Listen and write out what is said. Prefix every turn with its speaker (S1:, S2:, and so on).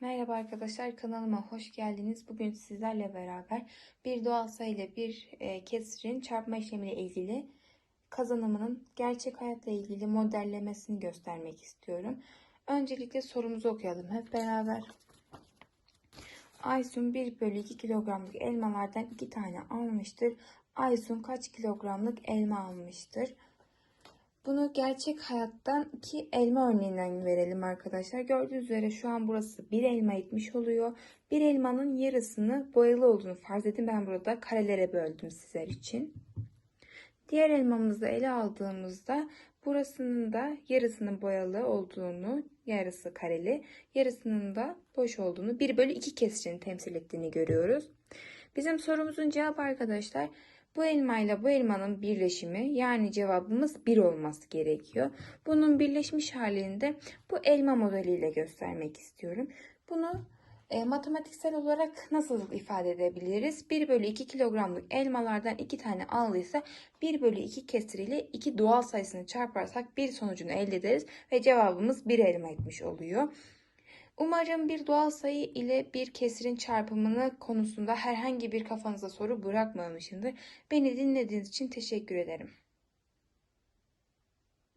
S1: Merhaba arkadaşlar kanalıma hoş geldiniz. Bugün sizlerle beraber bir doğal sayı ile bir e, kesirin çarpma işlemiyle ilgili kazanımının gerçek hayatla ilgili modellemesini göstermek istiyorum. Öncelikle sorumuzu okuyalım hep beraber. Aysun 1 bölü 2 kilogramlık elmalardan 2 tane almıştır. Aysun kaç kilogramlık elma almıştır? Bunu gerçek hayattan iki elma örneğinden verelim arkadaşlar. Gördüğünüz üzere şu an burası bir elma etmiş oluyor. Bir elmanın yarısını boyalı olduğunu farz edin. Ben burada karelere böldüm sizler için. Diğer elmamızı ele aldığımızda burasının da yarısının boyalı olduğunu, yarısı kareli, yarısının da boş olduğunu, 1 bölü 2 kesirini temsil ettiğini görüyoruz. Bizim sorumuzun cevabı arkadaşlar bu elma ile bu elmanın birleşimi yani cevabımız 1 olması gerekiyor. Bunun birleşmiş halinde bu elma modeliyle göstermek istiyorum. Bunu e, matematiksel olarak nasıl ifade edebiliriz? 1 bölü 2 kilogramlık elmalardan 2 tane aldıysa 1 bölü 2 kesiriyle 2 doğal sayısını çarparsak bir sonucunu elde ederiz ve cevabımız 1 elma etmiş oluyor. Umarım bir doğal sayı ile bir kesirin çarpımını konusunda herhangi bir kafanıza soru bırakmamışımdır. Beni dinlediğiniz için teşekkür ederim.